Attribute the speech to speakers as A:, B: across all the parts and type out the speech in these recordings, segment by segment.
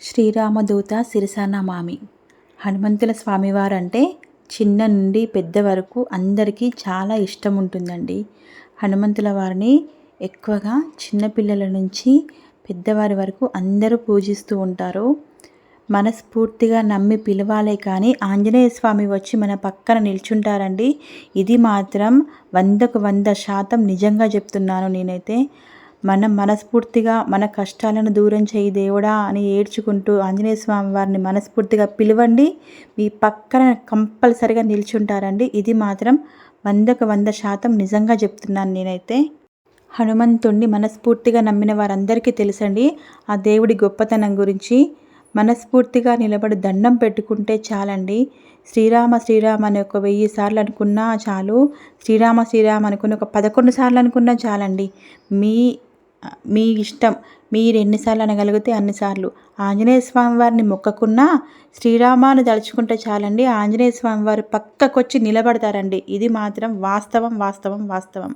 A: శ్రీరామదూత సిరిసానామామి హనుమంతుల స్వామివారంటే చిన్న నుండి పెద్ద వరకు అందరికీ చాలా ఇష్టం ఉంటుందండి హనుమంతుల వారిని ఎక్కువగా చిన్నపిల్లల నుంచి పెద్దవారి వరకు అందరూ పూజిస్తూ ఉంటారు. మనస్ఫూర్తిగా నమ్మి పిలవాలే కానీ ఆంజనేయ స్వామి వచ్చి మన పక్కన నిల్చుంటారండి. ఇది మాత్రం వందకు వంద శాతం నిజంగా చెప్తున్నాను నేనైతే. మనం మనస్ఫూర్తిగా మన కష్టాలను దూరం చేయి దేవుడా అని ఏడ్చుకుంటూ ఆంజనేయ స్వామి వారిని మనస్ఫూర్తిగా పిలవండి. మీ పక్కన కంపల్సరిగా నిల్చుంటారండి. ఇది మాత్రం వందకు వంద శాతం నిజంగా చెప్తున్నాను నేనైతే. హనుమంతుణ్ణి మనస్ఫూర్తిగా నమ్మిన వారందరికీ తెలుసండి ఆ దేవుడి గొప్పతనం గురించి. మనస్ఫూర్తిగా నిలబడి దండం పెట్టుకుంటే చాలండి. శ్రీరామ శ్రీరామ అని ఒక వెయ్యి సార్లు అనుకున్నా చాలు. శ్రీరామ శ్రీరామ అనుకుని ఒక పదకొండు సార్లు అనుకున్నా చాలండి. మీ మీ ఇష్టం. మీరు ఎన్నిసార్లు అనగలిగితే అన్నిసార్లు. ఆంజనేయ స్వామి వారిని మొక్కకున్నా శ్రీరామాను తలుచుకుంటే చాలండి. ఆంజనేయ స్వామి వారు పక్కకొచ్చి నిలబడతారండి. ఇది మాత్రం వాస్తవం వాస్తవం వాస్తవం.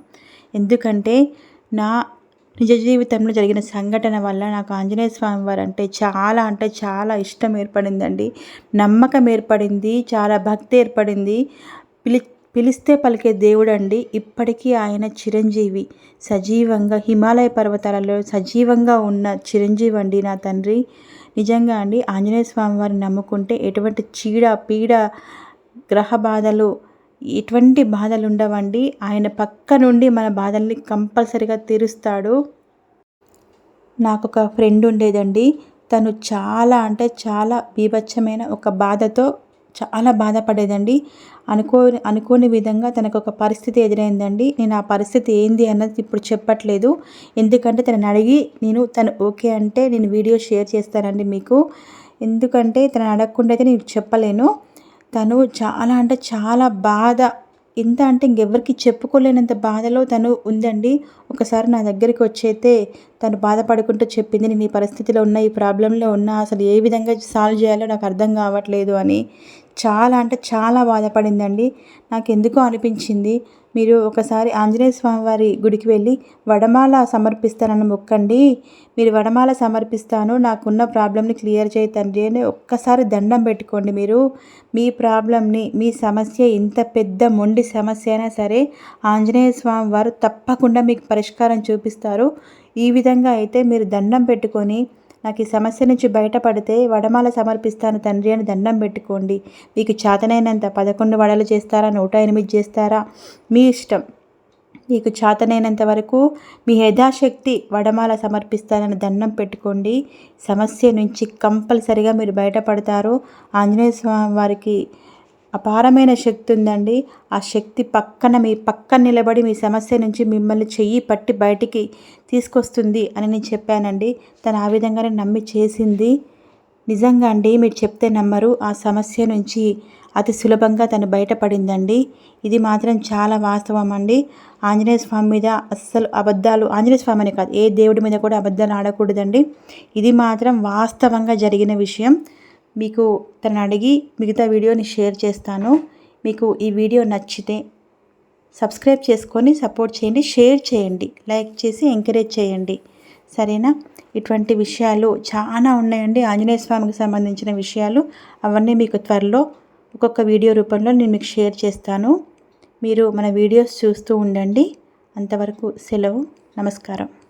A: ఎందుకంటే నా నిజ జీవితంలో జరిగిన సంఘటన వల్ల నాకు ఆంజనేయ స్వామి వారు అంటే చాలా అంటే చాలా ఇష్టం ఏర్పడిందండి. నమ్మకం ఏర్పడింది చాలా భక్తి ఏర్పడింది. పిలి పిలిస్తే పలికే దేవుడండి ఇప్పటికీ ఆయన చిరంజీవి. సజీవంగా హిమాలయ పర్వతాలలో సజీవంగా ఉన్న చిరంజీవి అండి నా తండ్రి. నిజంగా అండి ఆంజనేయ స్వామి వారిని నమ్ముకుంటే ఎటువంటి చీడ పీడ గ్రహ బాధలు ఎటువంటి బాధలు ఉండవండి ఆయన పక్క నుండి మన బాధల్ని కంపల్సరిగా తీరుస్తాడు. నాకు ఒక ఫ్రెండ్ ఉండేదండి. తను చాలా అంటే చాలా బీభత్సమైన ఒక బాధతో చాలా బాధపడేదండి. అనుకో అనుకోని విధంగా తనకు ఒక పరిస్థితి ఎదురైందండి. నేను ఆ పరిస్థితి ఏంది అన్నది ఇప్పుడు చెప్పట్లేదు. ఎందుకంటే తనని అడిగి నేను తను ఓకే అంటే నేను వీడియో షేర్ చేస్తానండి మీకు. ఎందుకంటే తనని అడగకుండా అయితే నేను చెప్పలేను. తను చాలా అంటే చాలా బాధ ఇంత అంటే ఇంకెవరికి చెప్పుకోలేనంత బాధలో తను ఉందండి. ఒకసారి నా దగ్గరికి వచ్చైతే తను బాధపడుకుంటూ చెప్పింది నేను ఈ పరిస్థితిలో ఉన్న ఈ ప్రాబ్లంలో ఉన్నా అసలు ఏ విధంగా సాల్వ్ చేయాలో నాకు అర్థం కావట్లేదు అని. చాలా అంటే చాలా బాధపడిందండి. నాకు ఎందుకో అనిపించింది. మీరు ఒకసారి ఆంజనేయ స్వామి వారి గుడికి వెళ్ళి వడమాల సమర్పిస్తానని మొక్కండి. మీరు వడమాల సమర్పిస్తాను. నాకున్న ప్రాబ్లమ్ని క్లియర్ చేయి తండ్రి అని ఒక్కసారి దండం పెట్టుకోండి మీరు. మీ ప్రాబ్లమ్ని మీ సమస్య ఇంత పెద్ద మొండి సమస్య అయినా సరే ఆంజనేయ స్వామి వారు తప్పకుండా మీకు పరిష్కారం చూపిస్తారు. ఈ విధంగా అయితే మీరు దండం పెట్టుకొని నాకు ఈ సమస్య నుంచి బయటపడితే వడమాల సమర్పిస్తాను తండ్రి అని దండం పెట్టుకోండి. మీకు చేతనైనంత పదకొండు వడలు చేస్తారా? నూట ఎనిమిది చేస్తారా? మీ ఇష్టం. మీకు చేతనైనంత వరకు మీ యథాశక్తి వడమాల సమర్పిస్తానని దండం పెట్టుకోండి. సమస్య నుంచి కంపల్సరిగా మీరు బయటపడతారు. ఆంజనేయ స్వామి వారికి అపారమైన శక్తి ఉందండి. ఆ శక్తి పక్కన మీ పక్కన నిలబడి మీ సమస్య నుంచి మిమ్మల్ని చెయ్యి పట్టి బయటికి తీసుకొస్తుంది అని నేను చెప్పానండి. తను ఆ విధంగానే నమ్మి చేసింది. నిజంగా అండి మీరు చెప్తే నమ్మరు. ఆ సమస్య నుంచి అతి సులభంగా తను బయటపడిందండి. ఇది మాత్రం చాలా వాస్తవం అండి. ఆంజనేయ స్వామి మీద అస్సలు అబద్ధాలు ఆంజనేయ స్వామి అనే కాదు ఏ దేవుడి మీద కూడా అబద్ధాలు ఆడకూడదండి. ఇది మాత్రం వాస్తవంగా జరిగిన విషయం. మీకు తను అడిగి మిగతా వీడియోని షేర్ చేస్తాను. మీకు ఈ వీడియో నచ్చితే సబ్స్క్రైబ్ చేసుకొని సపోర్ట్ చేయండి షేర్ చేయండి లైక్ చేసి ఎంకరేజ్ చేయండి. సరేనా? ఇటువంటి విషయాలు చాలా ఉన్నాయండి. ఆంజనేయ స్వామికి సంబంధించిన విషయాలు అవన్నీ మీకు త్వరలో ఒక్కొక్క వీడియో రూపంలో నేను మీకు షేర్ చేస్తాను. మీరు మన వీడియోస్ చూస్తూ ఉండండి. అంతవరకు సెలవు. నమస్కారం.